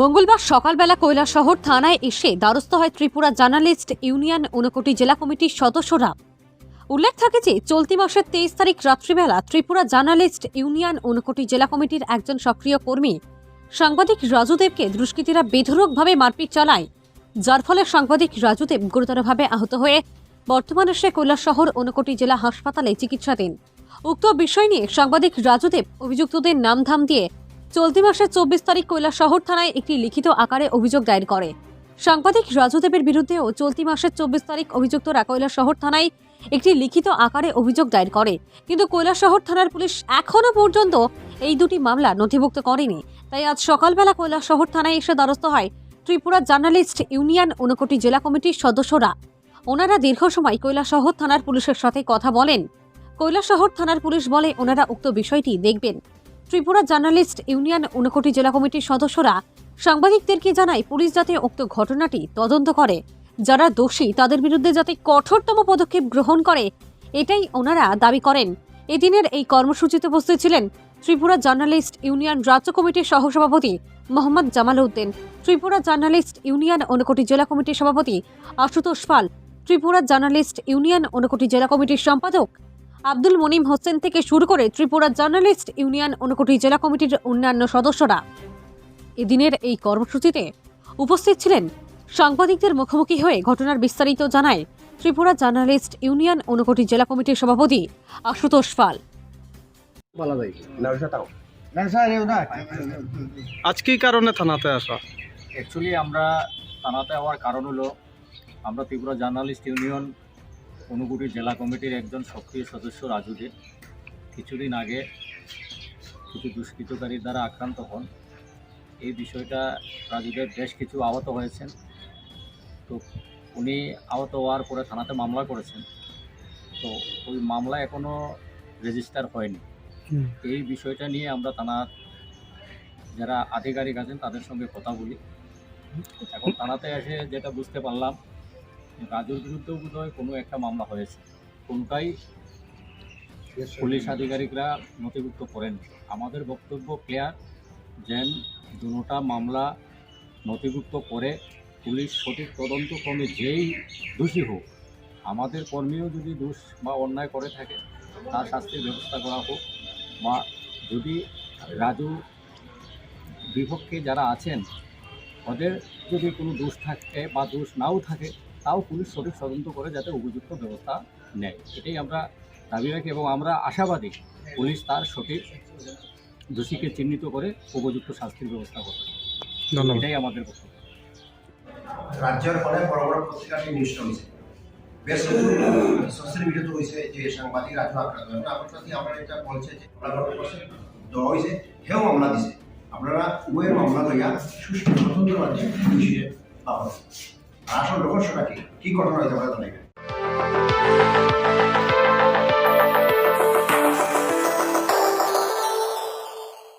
মঙ্গলবার সকালবেলা কৈলাসহর থানায় এসে দ্বারস্থ হয় ত্রিপুরা জার্নালিস্ট ইউনিয়ন ঊনকোটি জেলা কমিটির সদস্যরা। উল্লেখ থাকে যে, চলতি মাসের তেইশ তারিখ রাত্রিবেলা ত্রিপুরা জার্নালিস্ট ইউনিয়ন ঊনকোটি জেলা কমিটির একজন সক্রিয় কর্মী, সাংবাদিক রাজুদেবকে দুষ্কৃতীরা বেধরকভাবে মারপিট চালায়, যার ফলে সাংবাদিক রাজুদেব গুরুতরভাবে আহত হয়ে বর্তমানে সে কৈলাসহর ঊনকোটি জেলা হাসপাতালে চিকিৎসাধীন। উক্ত বিষয় নিয়ে সাংবাদিক রাজুদেব অভিযুক্তদের নামধাম দিয়ে চলতি মাসের চব্বিশ তারিখ কৈলাসহর থানায় একটি লিখিত আকারে অভিযোগ দায়ের করে। সাংবাদিক রাজুদেবের বিরুদ্ধেও চলতি মাসের চব্বিশ তারিখ অভিযুক্তরা কৈলাসহর থানায় একটি লিখিত আকারে অভিযোগ দায়ের করে। কিন্তু কৈলাসহর থানার পুলিশ এখনও পর্যন্ত এই দুটি মামলা নথিভুক্ত করেনি। তাই আজ সকালবেলা কৈলাসহর থানায় এসে দ্বারস্থ হয় ত্রিপুরা জার্নালিস্ট ইউনিয়ন ঊনকোটি জেলা কমিটির সদস্যরা। ওনারা দীর্ঘ সময় কৈলাসহর থানার পুলিশের সাথে কথা বলেন। কৈলাসহর থানার পুলিশ বলে ওনারা উক্ত বিষয়টি দেখবেন। ত্রিপুরা জার্নালিস্ট ইউনিয়ন ঊনকোটি জেলা কমিটির সদস্যরা সাংবাদিকদেরকে জানায়, পুলিশ যাতে উক্ত ঘটনাটি তদন্ত করে, যারা দোষী তাদের বিরুদ্ধে যাতে কঠোরতম পদক্ষেপ গ্রহণ করে, এটাই ওনারা দাবি করেন। এদিনের এই কর্মসূচিতে উপস্থিত ছিলেন ত্রিপুরা জার্নালিস্ট ইউনিয়ন রাজ্য কমিটির সহসভাপতি মোহাম্মদ জামাল উদ্দিন, ত্রিপুরা জার্নালিস্ট ইউনিয়ন ঊনকোটি জেলা কমিটির সভাপতি আশুতোষ পাল, ত্রিপুরা জার্নালিস্ট ইউনিয়ন ঊনকোটি জেলা কমিটির সম্পাদক আব্দুল মনিম হোসেন থেকে শুরু করে ত্রিপুরা জার্নালিস্ট ইউনিয়ন ঊনকোটি জেলা কমিটির অন্যান্য সদস্যরা। এদিনের এই কর্মসূচিতে উপস্থিত ছিলেন সাংবাদিকদের মুখোমুখি হয়ে ঘটনার বিস্তারিত জানায় ত্রিপুরা জার্নালিস্ট ইউনিয়ন ঊনকোটি জেলা কমিটির সভাপতি আশুতোষ পাল। বলা আজ কি কারণে থানাতে আসা? অ্যাকচুয়ালি আমরা থানাতে হওয়ার কারণ হলো আমরা ত্রিপুরা জার্নালিস্ট ইউনিয়ন অনুগুটি জেলা কমিটির একজন সক্রিয় সদস্য রাজু রাজুদের। কিছুদিন আগে কিছু দুষ্কৃতকারীর দ্বারা আক্রান্ত হন। এই বিষয়টা রাজুদের বেশ কিছু আহত হয়েছেন। তো উনি আহত হওয়ার পরে থানাতে মামলা করেছেন। তো ওই মামলা এখনও রেজিস্টার হয়নি। এই বিষয়টা নিয়ে আমরা থানার যারা আধিকারিক আছেন তাদের সঙ্গে কথা বলি। এখন থানাতে এসে যেটা বুঝতে পারলাম রাজুর বিরুদ্ধেও বোধহয় কোনো একটা মামলা হয়েছে। কোনটাই পুলিশ আধিকারিকরা নথিভুক্ত করেন। আমাদের বক্তব্য ক্লিয়ার যেন দুটা মামলা নথিভুক্ত করে পুলিশ সঠিক তদন্ত ক্রমে যেই দোষী হোক, আমাদের কর্মীও যদি দোষ বা অন্যায় করে থাকে, তার শাস্তির ব্যবস্থা করা হোক বা যদি রাজু বিপক্ষে যারা আছেন, ওদের যদি কোনো দোষ থাকে বা দোষ নাও থাকে তাও পুলিশ সঠিক তদন্ত করে যাতে উপযুক্ত ব্যবস্থা নেয়। এটাই আমরা দাবি রাখি এবং আমরা আশাবাদী পুলিশ তার সঠিক দোষীকে চিহ্নিত করে উপযুক্ত শাস্তির ব্যবস্থা করবে। এটাই আমাদের বক্তব্য। রাজ্যের অনেক বড় বড় পত্রিকাটি নিউজটা হয়েছে। বেশ কিছু সোশ্যাল মিডিয়াতে হয়েছে যে সাংবাদিক আক্রান্ত। আপনার প্রতি আমরা এটা বলছে যে দেওয়া হয়েছে হেও মামলা দিছে। আপনারা উভয়ের মামলা লইয়া সুষ্ঠু স্বতন্ত্র রাজ্যে পুলিশে পাওয়া আর আসল রহস্যটা কি? কি ঘটনা হয়েছে আমরা জানাই